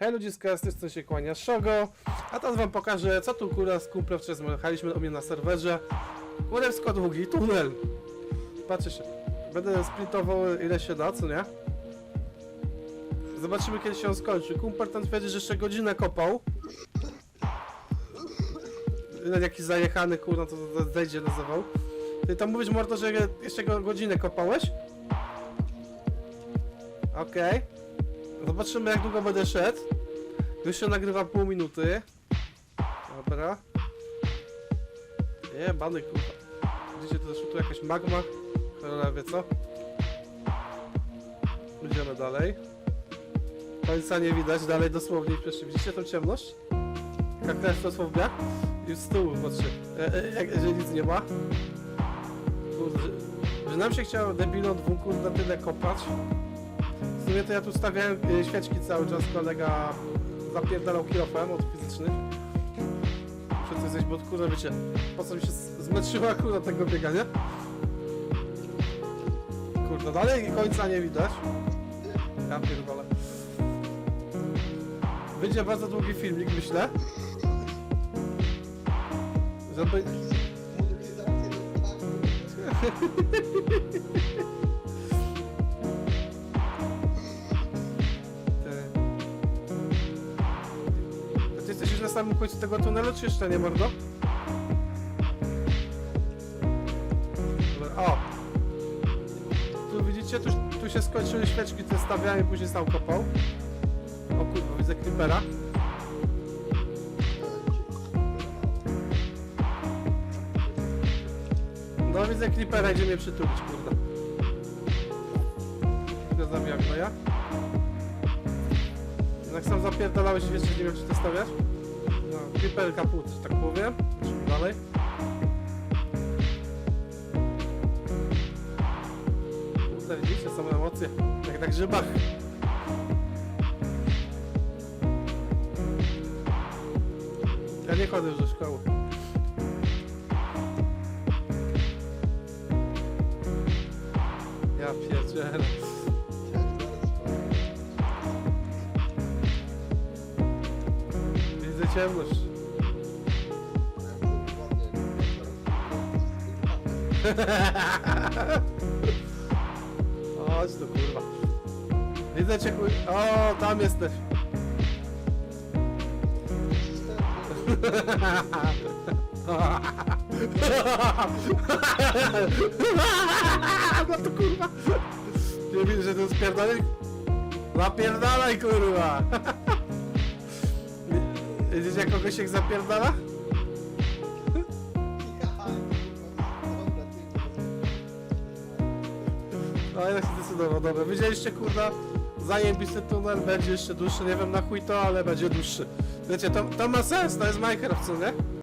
Hej ludziska, z tej się kłania Szogo, a teraz wam pokażę, co tu kurwa z kumplem wczoraj jechaliśmy do mnie na serwerze. Kurewsko długi tunel. Patrzcie się, będę sprintował ile się da, co nie? Zobaczymy kiedy się on skończy. Kumpel ten twierdzi, że jeszcze godzinę kopał. Jakiś zajechany kurwa to zejdzie nazywał. Ty tam mówisz mordo, że jeszcze go godzinę kopałeś? Okej. Zobaczymy jak długo będę szedł. Już się nagrywa pół minuty. Dobra. Nie, bany kurwa. Widzicie, to zresztą tu jakaś magma. Cholera wie co. Idziemy dalej. Końca nie widać, dalej dosłownie przecież widzicie tą ciemność? Jak też dosłownie? Już z tyłu, patrzcie. E, e, jak, że nic nie ma. Kurde, że, nam się chciało debilom dwóm kurde tyle kopać. W sumie to ja tu stawiałem y, świeczki cały czas, kolega zapierdalał kilofem od fizycznych. Muszę coś zjeść, bo kurde wiecie, po co mi się z- zmęczyła kurde tego biegania. Kurde, dalej końca nie widać. Ja pierdolę. Będzie bardzo długi filmik, myślę. Żeby... na samym końcu tego tunelu, czy jeszcze nie, mordo? O! Tu widzicie, tu, tu się skończyły świeczki, te stawiałem i później sam kopał. O kurwa, widzę creepera. No widzę creepera, idzie mnie przytulić, kurde. Idę zabijam go ja. Jak sam zapierdalałeś jeszcze nie wiem czy to stawiasz? Creeper kaput, tak powiem. Dalej. Kurde, widzicie, są emocje. Jak na grzybach. Ja nie chodzę już do szkoły. Ja pierdzielę. Widzę ciemność. Chodź tu kurwa. Widzę cię chuj. O, tam jesteś. No to kurwa. Nie widzę, że to spierdalaj. Zapierdalaj kurwa. Widzisz jak kogoś się zapierdala? No ja się zdecydował, dobra. Widzieliście kurwa? Zajebisty tunel, będzie jeszcze dłuższy, nie wiem na chuj to, ale będzie dłuższy. Wiecie, to, to ma sens, to jest Minecraft, co nie?